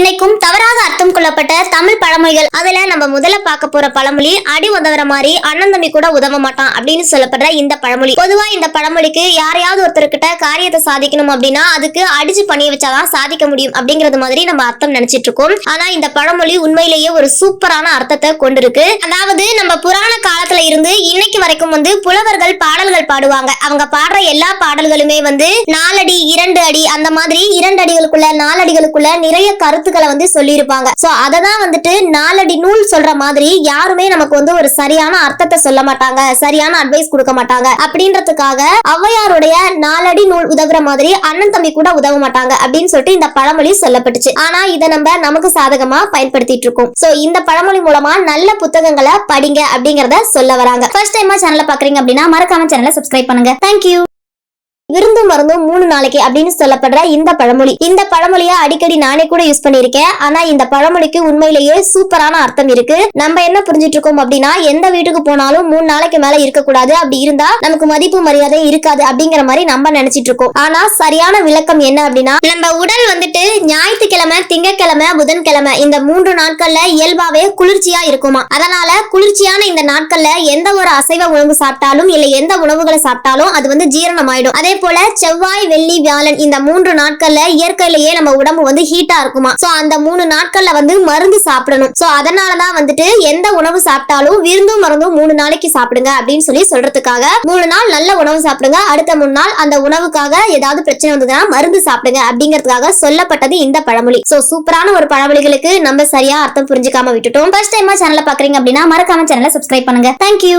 இன்னைக்கும் தவறாக அர்த்தம் கொள்ளப்பட்ட தமிழ் பழமொழிகள் அதுல நம்ம முதல்ல பார்க்க போற பழமொழி அடி உதவுற மாதிரி அண்ணன் தம்பி கூட உதவ மாட்டான் அப்படின்னு சொல்லப்படுற இந்த பழமொழி. பொதுவா இந்த பழமொழிக்கு யாரையாவது ஒருத்தர்கிட்ட காரியத்தை சாதிக்கணும் அப்படின்னா அதுக்கு அடிச்சு பண்ணி வச்சாதான் சாதிக்க முடியும் அப்படிங்கறது மாதிரி நம்ம அர்த்தம் நினைச்சிட்டு இருக்கோம். ஆனா இந்த பழமொழி உண்மையிலேயே ஒரு சூப்பரான அர்த்தத்தை கொண்டிருக்கு. அதாவது நம்ம புராண கால காலத்துல இருந்து இன்னைக்கு வரைக்கும் வந்து புலவர்கள் பாடல்கள் பாடுவாங்க. அவங்க பாடுற எல்லா பாடல்களுமே வந்து நாலடி இரண்டு அடி அந்த மாதிரி இரண்டு அடிகளுக்குள்ள நாலடிகளுக்குள்ள நிறைய கருத்துக்களை வந்து சொல்லியிருப்பாங்க. சோ அதை தான் வந்துட்டு நாலடி நூல் சொல்ற மாதிரி யாருமே நமக்கு வந்து ஒரு சரியான அர்த்தத்தை சொல்ல மாட்டாங்க சரியான அட்வைஸ் கொடுக்க மாட்டாங்க. அப்படின்றதுக்காக ஔவையாருடைய நாலடி நூல் உதவுற மாதிரி அண்ணன் தம்பி கூட உதவ மாட்டாங்க அப்படின்னு சொல்லிட்டு இந்த பழமொழி சொல்லப்பட்டுச்சு. ஆனா இதை நம்ம நமக்கு சாதகமா பயன்படுத்திட்டு இருக்கோம். சோ இந்த பழமொழி மூலமா நல்ல புத்தகங்களை படிங்க அப்படிங்கறத சொல்ல வராங்க. ஃபர்ஸ்ட் டைமா சேனலை பாக்குறீங்க அப்படின்னா மறக்காம சேனலை சப்ஸ்கிரைப் பண்ணுங்க. தேங்க்யூ மருந்தும் மூணு நாளைக்கு அப்படின்னு சொல்லப்படுற இந்த பழமொழி. இந்த பழமொழிய அடிக்கடி நானே கூட யூஸ் பண்ணிருக்கேன் ஆனா இந்த பழமொழிக்கு உண்மையிலேயே சூப்பரான அர்த்தம் இருக்கு. நம்ம என்ன புரிஞ்சிட்டு இருக்கோம் அப்படின்னா எந்த வீட்டுக்கு போனாலும் மூணு நாளைக்கு மேல இருக்கக்கூடாது. அப்படி இருந்தா நமக்கு மதிப்பு மரியாதை இருக்காது அப்படிங்கிற மாதிரி நம்ம நினைச்சிட்டு இருக்கோம். ஆனா சரியான விளக்கம் என்ன அப்படின்னா நம்ம உடல் வந்துட்டு ஞாயிற்றுக்கிழமை திங்கட்கிழமை புதன்கிழமை இந்த மூன்று நாட்கள்ல இயல்பாவே குளிர்ச்சியா இருக்குமா? அதனால குளிர்ச்சியான இந்த நாட்கள்ல எந்த ஒரு அசைவ உணவு சாப்பிட்டாலும் இல்ல எந்த உணவுகளை சாப்பிட்டாலும் அது வந்து ஜீரணம் ஆயிடும் அதே போல செவ்வாய் வெள்ளி வியாழன் இந்த மூன்று நாட்கள்ல இயற்கையிலேயே நம்ம உடம்பு வந்து ஹீட்டா இருக்குமா? சோ அந்த மூணு நாட்கள்ல வந்து மருந்து சாப்பிடணும். சோ அதனாலதான் வந்துட்டு எந்த உணவு சாப்பிட்டாலும் விருந்தும் மருந்தும் மூணு நாளைக்கு சாப்பிடுங்க அப்படின்னு சொல்லி சொல்றதுக்காக மூணு நாள் நல்ல உணவு சாப்பிடுங்க. அடுத்த மூணு நாள் அந்த உணவுக்காக ஏதாவது பிரச்சனை வந்ததுன்னா மருந்து சாப்பிடுங்க அப்படிங்கிறதுக்காக சொல்லப்பட்டது இந்த பழமொழி. சோ சூப்பரான ஒரு பழமொழிகளுக்கு நம்ம சரியா அர்த்தம் புரிஞ்சுக்காம விட்டுட்டோம். ஃபர்ஸ்ட் டைமா சேனலை பாக்குறீங்க அப்படின்னா மறக்காம சேனலை சப்ஸ்கிரைப் பண்ணுங்க. தேங்க்யூ